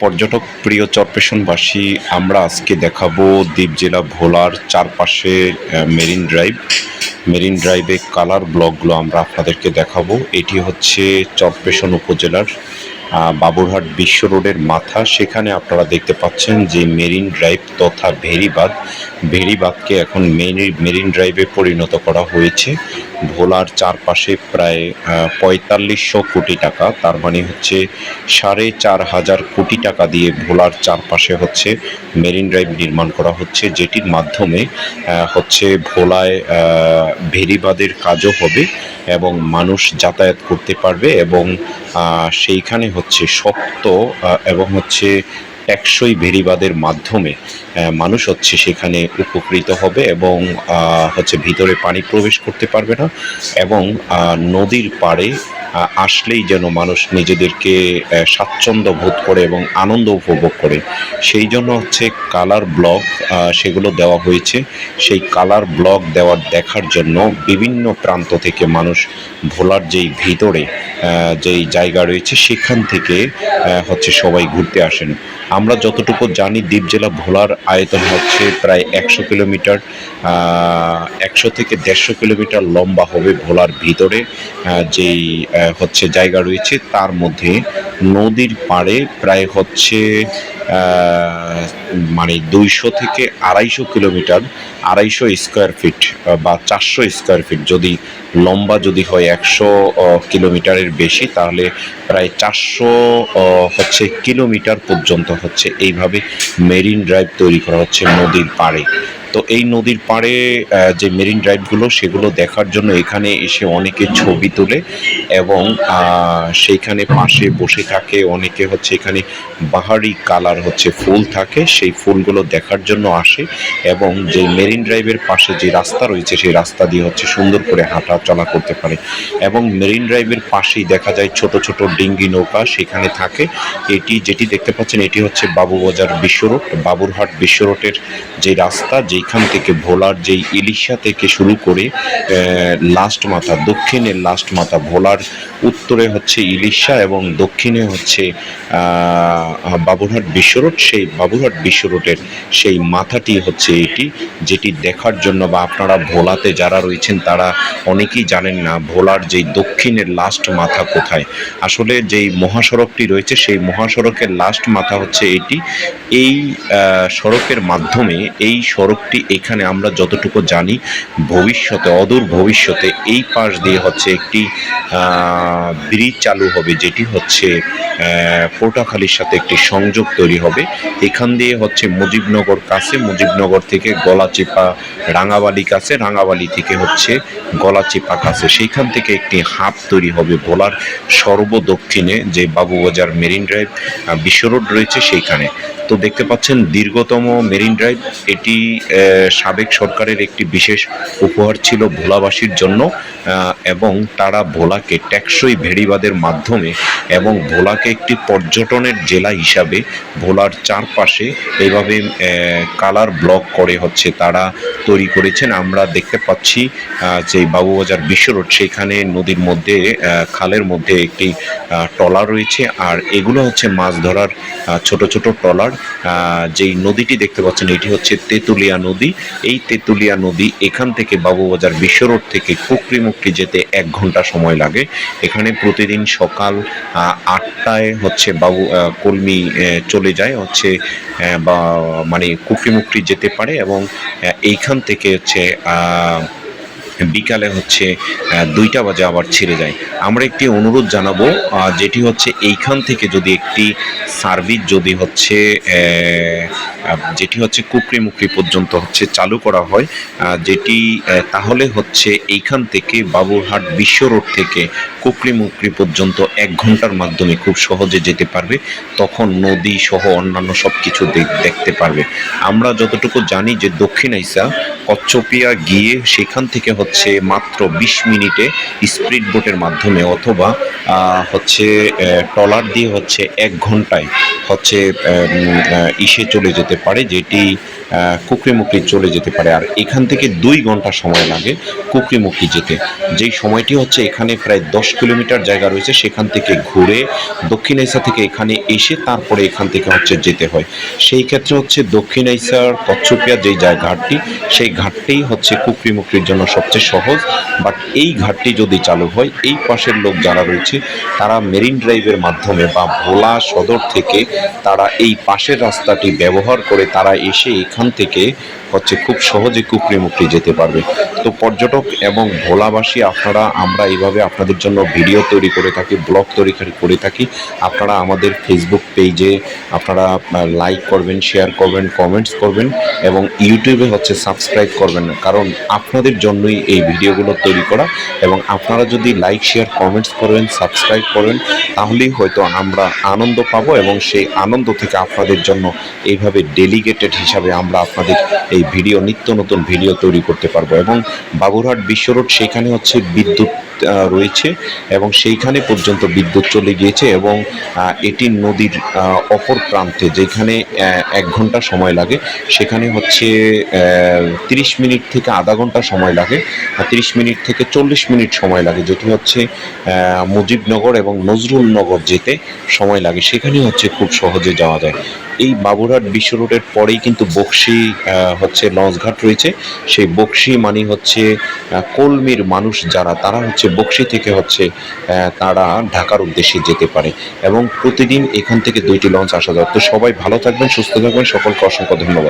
পর্যটক প্রিয় চরপেশনবাসী, আমরা আজকে দেখাবো দ্বীপ জেলা ভোলার চারপাশে মেরিন ড্রাইভ। মেরিন ড্রাইভে কালার ব্লকগুলো আমরা আপনাদেরকে দেখাবো। এটি হচ্ছে চরপেশন উপজেলার বাবুরহাট বিশ্ব রোডের মাথা। সেখানে আপনারা দেখতে পাচ্ছেন যে মেরিন ড্রাইভ তথা ভেরিবাদ ভেরিবাদকে এখন মেরি- মেরিন ড্রাইভে পরিণত করা হয়েছে। ভোলার চারপাশে প্রায় পঁয়তাল্লিশশো কোটি টাকা, তার মানে হচ্ছে সাড়ে চার হাজার কোটি টাকা দিয়ে ভোলার চারপাশে হচ্ছে মেরিন ড্রাইভ নির্মাণ করা হচ্ছে, যেটির মাধ্যমে হচ্ছে ভোলায় ভেরিবাদের কাজও হবে এবং মানুষ যাতায়াত করতে পারবে এবং সেইখানে হচ্ছে শক্ত এবং হচ্ছে টেকসই ভেরিবাদের মাধ্যমে মানুষ হচ্ছে সেখানে উপকৃত হবে এবং হচ্ছে ভিতরে পানি প্রবেশ করতে পারবে না এবং নদীর পাড়ে আসলেই যেন মানুষ নিজেদেরকে স্বাচ্ছন্দ্য বোধ করে এবং আনন্দ উপভোগ করে। সেই জন্য হচ্ছে কালার ব্লক সেগুলো দেওয়া হয়েছে। সেই কালার ব্লক দেওয়ার দেখার জন্য বিভিন্ন প্রান্ত থেকে মানুষ ভোলার যেই ভিতরে যেই জায়গা রয়েছে, সেখান থেকে হচ্ছে সবাই ঘুরতে আসেন। আমরা যতটুকু জানি, দ্বীপ জেলা ভোলার আয়তন হচ্ছে প্রায় একশো কিলোমিটার একশো থেকে দেড়শো কিলোমিটার লম্বা হবে ভোলার ভিতরে যেই হচ্ছে জায়গা রয়েছে, তার মধ্যে নদীর পাড়ে প্রায় হচ্ছে মানে দুইশো থেকে আড়াইশো কিলোমিটার, আড়াইশো স্কোয়ার ফিট বা চারশো স্কোয়ার ফিট যদি লম্বা যদি হয় একশো কিলোমিটারের বেশি, তাহলে প্রায় চারশো হচ্ছে কিলোমিটার পর্যন্ত হচ্ছে এইভাবে মেরিন ড্রাইভ তৈরি করা হচ্ছে নদীর পাড়ে। তো এই নদীর পাড়ে যে মেরিন ড্রাইভগুলো সেগুলো দেখার জন্য এখানে এসে অনেকে ছবি তোলে এবং সেইখানে পাশে বসে থাকে অনেকে হচ্ছে এখানে বাহারি কালার হচ্ছে ফুল থাকে, সেই ফুলগুলো দেখার জন্য আসে এবং যে মেরিন ড্রাইভের পাশে যে রাস্তা রয়েছে, সেই রাস্তা দিয়ে হচ্ছে সুন্দর করে হাঁটা চলা করতে পারে এবং মেরিন ড্রাইভের পাশেই দেখা যায় ছোট ছোট ডিঙ্গি নৌকা সেখানে থাকে। এটি, যেটি দেখতে পাচ্ছেন, এটি হচ্ছে বাবুবাজার বিশ্ব রোড, বাবুরহাট বিশ্ব রোডের যে রাস্তা যেখান থেকে ভোলার যেই ইলিশা থেকে শুরু করে লাস্ট মাথা, দক্ষিণের লাস্ট মাথা, ভোলার উত্তরে হচ্ছে ইলিশা এবং দক্ষিণে হচ্ছে বাবুরহাট বিশ্ব রোড সেই বাবুরহাট বিশ্ব রোডের সেই মাথাটি হচ্ছে এটি, যেটি দেখার জন্য বা আপনারা ভোলাতে যারা রয়েছেন তারা অনেকেই জানেন না ভোলার যেই দক্ষিণের লাস্ট মাথা কোথায়। আসলে যেই মহাসড়কটি রয়েছে সেই মহাসড়কের লাস্ট মাথা হচ্ছে এটি। এই সড়কের মাধ্যমে, এই সড়কটি এখানে আমরা যতটুকু জানি ভবিষ্যতে অদূর ভবিষ্যতে এই পাশ দিয়ে হচ্ছে একটি ব্রিজ চালু হবে যেটি হচ্ছে আহ, সাথে একটি সংযোগ তৈরি হবে। এখান দিয়ে হচ্ছে মুজিবনগর কাছে মুজিবনগর থেকে গলাচিপা রাঙাবালি কাছে রাঙাবালি থেকে হচ্ছে গলাচিপা কাছে। সেইখান থেকে একটি হাব তৈরি হবে ভোলার সর্বদক্ষিণে যে বাবুবাজার মেরিন ড্রাইভ বিশ্ব রোড রয়েছে সেইখানে। তো দেখতে পাচ্ছেন দীর্ঘতম মেরিন ড্রাইভ এটি সাবেক সরকারের একটি বিশেষ উপহার ছিল ভোলাবাসীর জন্য এবং তারা ভোলাকে টেকসই ভেড়িবাদের মাধ্যমে এবং ভোলাকে একটি পর্যটনের জেলা হিসাবে ভোলার চারপাশে এইভাবে কালার ব্লক করে হচ্ছে তারা তৈরি করেছেন। আমরা দেখতে পাচ্ছি যে বাবুবাজার বিশ্ব রোড, সেখানে নদীর মধ্যে খালের মধ্যে একটি ট্রলার রয়েছে। আর এগুলো হচ্ছে মাছ ধরার ছোট ছোট ট্রলার। যেই নদীটি দেখতে পাচ্ছেন, এটি হচ্ছে তেঁতুলিয়া নদী। এই তেঁতুলিয়া নদী এখান থেকে বাবুবাজার বিশ্ব রোড থেকে কুকরিমুখটি যেতে এক ঘণ্টা সময় লাগে। এখানে প্রতিদিন সকাল আটটায় হচ্ছে বাবু কর্মী চলে যায়, হচ্ছে বা মানে কুকরিমুখটি যেতে পারে এবং এইখান থেকে হচ্ছে বিকালে হচ্ছে দুইটা বাজে আবার ছেড়ে যায়। আমরা একটি অনুরোধ জানাব যেটি হচ্ছে এইখান থেকে যদি একটি সার্ভিস যদি হচ্ছে যেটি হচ্ছে কুকরি মুকরি পর্যন্ত হচ্ছে চালু করা হয় যেটি তাহলে হচ্ছে এইখান থেকে বাবুরহাট বিশ্ব রোড থেকে কুকরি মুকরি পর্যন্ত এক ঘণ্টার মাধ্যমে খুব সহজে যেতে পারবে। তখন নদী সহ অন্যান্য সব কিছু দেখতে পারবে। আমরা যতটুকু জানি যে দক্ষিণ আইসা কচ্চপিয়া গিয়ে সেখান থেকে হচ্ছে মাত্র বিশ মিনিটে স্পিড বোটের মাধ্যমে অথবা হচ্ছে ট্রলার দিয়ে হচ্ছে এক ঘন্টায় হচ্ছে ইসে চলে যেতে পারে, যেটি কুকরিমুখরি চলে যেতে পারে। আর এখান থেকে দুই ঘণ্টা সময় লাগে কুকরিমুখরি যেতে। যেই সময়টি হচ্ছে এখানে প্রায় দশ কিলোমিটার জায়গা রয়েছে, সেখান থেকে ঘুরে দক্ষিণ এশিয়া থেকে এখানে এসে তারপরে এখান থেকে হচ্ছে যেতে হয়। সেই ক্ষেত্রে হচ্ছে দক্ষিণ এশিয়ার কচ্ছপিয়া যেই ঘাটটি সেই ঘাটটিই হচ্ছে কুকরিমুখরির জন্য সবচেয়ে সহজ বাট এই ঘাটটি যদি চালু হয়, এই পাশের লোক যারা রয়েছে, তারা মেরিন ড্রাইভের মাধ্যমে বা ভোলা সদর থেকে তারা এই পাশের রাস্তাটি ব্যবহার করে তারা এসে এখান থেকে হচ্ছে খুব সহজে কুকরিমুকরি যেতে পারবে। তো পর্যটক এবং ভোলাবাসী, আপনারা, আমরা এইভাবে আপনাদের জন্য ভিডিও তৈরি করে থাকি ব্লগ তৈরি করে থাকি। আপনারা আমাদের ফেসবুক পেজে আপনারা লাইক করবেন শেয়ার করবেন কমেন্টস করবেন এবং ইউটিউবে হচ্ছে সাবস্ক্রাইব করবেন। কারণ আপনাদের জন্যই এই ভিডিওগুলো তৈরি করা এবং আপনারা যদি লাইক শেয়ার কমেন্টস করেন সাবস্ক্রাইব করেন, তাহলেই হয়তো আমরা আনন্দ পাব এবং সেই আনন্দ থেকে আপনাদের জন্য এইভাবে ডেলিগেটেড হিসাবে আমরা আপনাদের এই ভিডিও, নিত্য নতুন ভিডিও তৈরি করতে পারব এবং বাবুরহাট বিশ্ব রোড সেখানে হচ্ছে বিদ্যুৎ রয়েছে এবং সেইখানে পর্যন্ত বিদ্যুৎ চলে গিয়েছে এবং এটি নদীর অপর প্রান্তে যেখানে এক ঘণ্টা সময় লাগে, সেখানে হচ্ছে তিরিশ মিনিট থেকে আধা ঘণ্টা সময় লাগে তিরিশ মিনিট থেকে চল্লিশ মিনিট সময় লাগে, যেটি হচ্ছে মুজিবনগর এবং নজরুলনগর যেতে সময় লাগে সেখানে হচ্ছে খুব সহজে যাওয়া যায়। এই বাবুরহাট বিশ্ব রোডের পরেই কিন্তু বক্সি হচ্ছে লঞ্চঘাট রয়েছে। সেই বক্সি মানে হচ্ছে কলমির মানুষ যারা, তারা হচ্ছে বক্সি থেকে হচ্ছে তারা ঢাকার উদ্দেশ্যে যেতে পারে। এবং প্রতিদিন এখান থেকে দুইটি লঞ্চ আসা যায় তো সবাই ভালো থাকবেন, সুস্থ থাকবেন। সকলকে অসংখ্য ধন্যবাদ।